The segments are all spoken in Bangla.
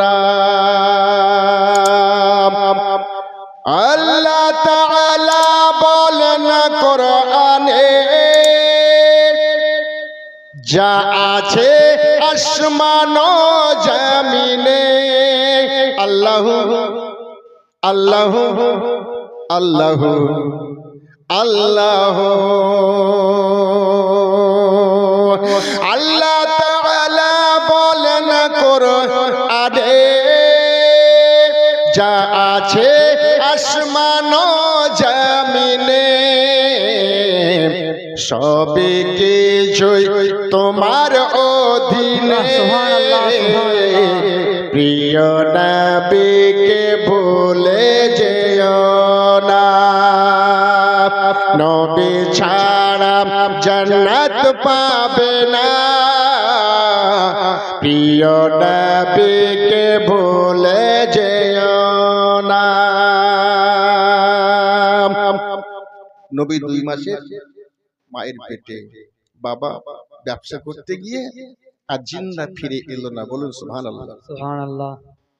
না আল্লাহ তাআলা বলেন কোরআনে যা আছে আসমান জমিনে আল্লাহ আল্লাহ আল্লাহ আল্লাহ। যা আছে আসমান জমিনে সবে কিছুই তোমার অধীনে। প্রিয় নবীকে ভুলে যেও না। নবী ছাড়া জান্নাত পাবে না। প্রিয় নবীকে ভুলে যেও নবী দুই মাসে মায়ের পেটে বাবা ব্যবসা করতে গিয়ে আর জিন্দা ফিরে এলো না। বলুন সুহান আল্লাহ আল্লাহ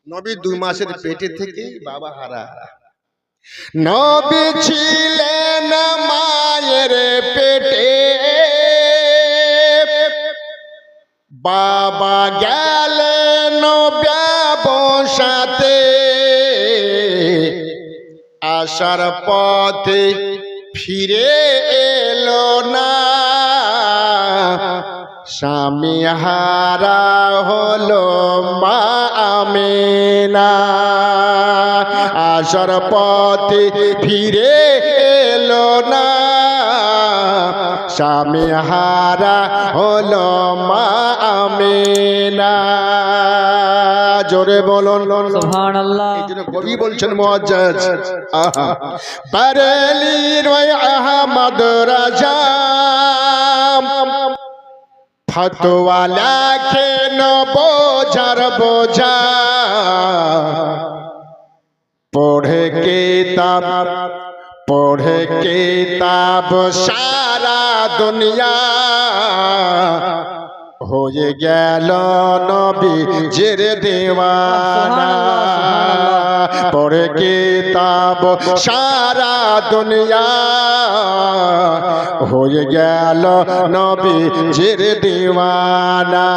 নবী দুই মাসের পেটে থেকে বাবা হারা। নবী ছিলেন মায়ের পেটে। বাবা গেলেন ব্যবসাতে আসার পথে ফিরে এলো না। স্বামী হারা হলো মা আমেনা। আসার পথে ফিরে এলো না। স্বামী হারা হলো মা আমেনা। জোরে বলুন। সুবহান আল্লাহ জন্য কবি বলছেন মজ্জাজ আহা। বারেলি রয় আহমদ রাজা। ফতোয়া লেখেন বোঝার বোঝা। পড়ে কেতাব পড়ে কেতাব সারা দুনিয়া। হয়ে গেল নবী জের দেওয়ানা। পড়ে কিতাব সারা দুনিয়া। হয়ে গেল নবী জের দেওয়ানা।